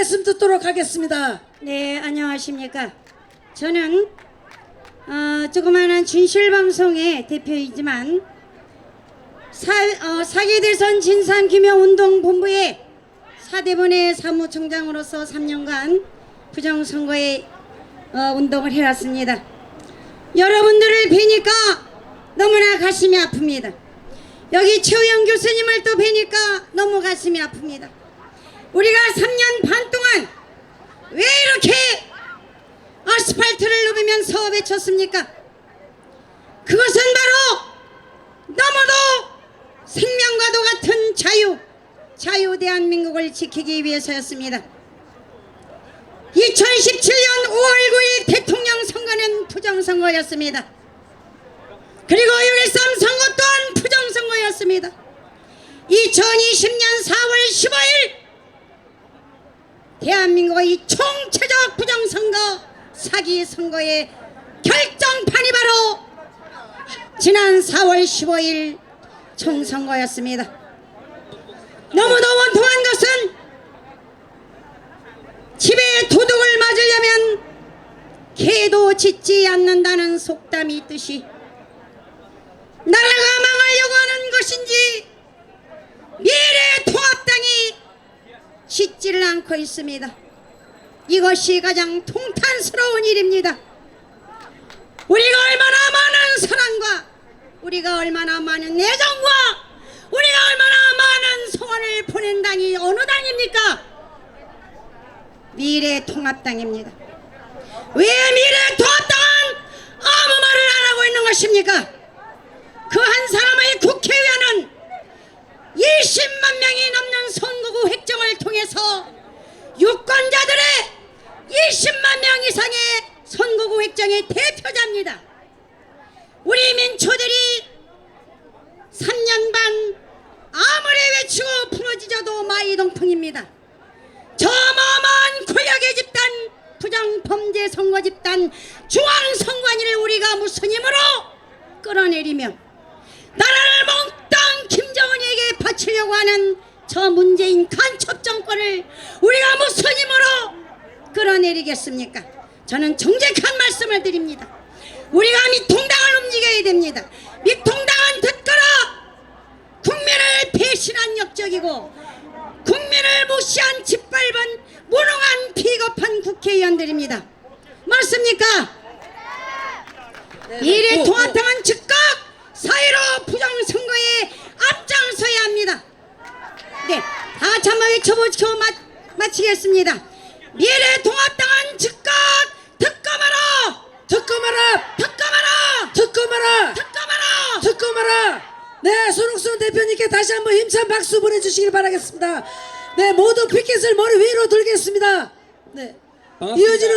말씀 듣도록 하겠습니다. 네, 안녕하십니까. 저는 어, 조그마한 진실방송의 대표이지만 사, 어, 사기대선 진상규명운동본부의 사대본의 사무총장으로서 3년간 부정선거에 어, 운동을 해왔습니다. 여러분들을 뵈니까 너무나 가슴이 아픕니다. 여기 최우영 교수님을 또 뵈니까 너무 가슴이 아픕니다. 우리가 3년 반 동안 왜 이렇게 아스팔트를 외쳤습니까? 그것은 바로 너무도 생명과도 같은 자유, 자유 대한민국을 지키기 위해서였습니다. 2017년 5월 9일 대통령 선거는 부정선거였습니다. 그리고 6.13 선거 또한 부정선거였습니다. 2020년 4월 15일 대한민국의 이 총체적 부정선거 사기 선거의 결정판이 바로 지난 4월 15일 총선거였습니다. 너무도 원통한 것은 집에 도둑을 맞으려면 개도 짖지 않는다는 속담이 있듯이 나라가 망하려고 하는 것인지 미래통합당이 짖지를 않고 있습니다. 이것이 가장 통탄스러운 일입니다. 우리가 얼마나 많은 사랑과 우리가 얼마나 많은 애정과 우리가 얼마나 많은 소원을 보낸 당이 어느 당입니까? 미래통합당입니다. 왜 미래통합당은 아무 말을 안 하고 있는 것입니까? 그 한 사람의 국회의원은 20만 명이 넘는 선거구 획정을 통해서 유권자들의 20만 명 이상의 획정의 대표자입니다. 우리 민초들이 3년 반 아무리 외치고 부러지져도 마이동풍입니다. 저 어마어마한 권력의 집단 부정범죄 선거 집단 중앙선관위를 우리가 무슨 힘으로 끌어내리며 나라를 몽땅 김정은에게 바치려고 하는 저 문재인 간첩 정권을 우리가 무슨 힘으로 끌어내리겠습니까? 저는 정직한 말씀을 드립니다. 우리가 미통당을 움직여야 됩니다. 미통당은 듣거라! 국민을 배신한 역적이고 국민을 무시한 짓밟은 무능한 비겁한 국회의원들입니다. 맞습니까? 미래통합당은 즉각 사회로 부정선거에 앞장서야 합니다. 네, 다 외쳐보시고 마, 마치겠습니다. 미래 통합당은 듣고 마라! 마라! 듣고 마라! 듣고 마라! 네, 손옥순 대표님께 다시 한번 힘찬 박수 보내주시길 바라겠습니다. 네, 모두 피켓을 머리 위로 들겠습니다. 네, 반갑습니다. 이어지는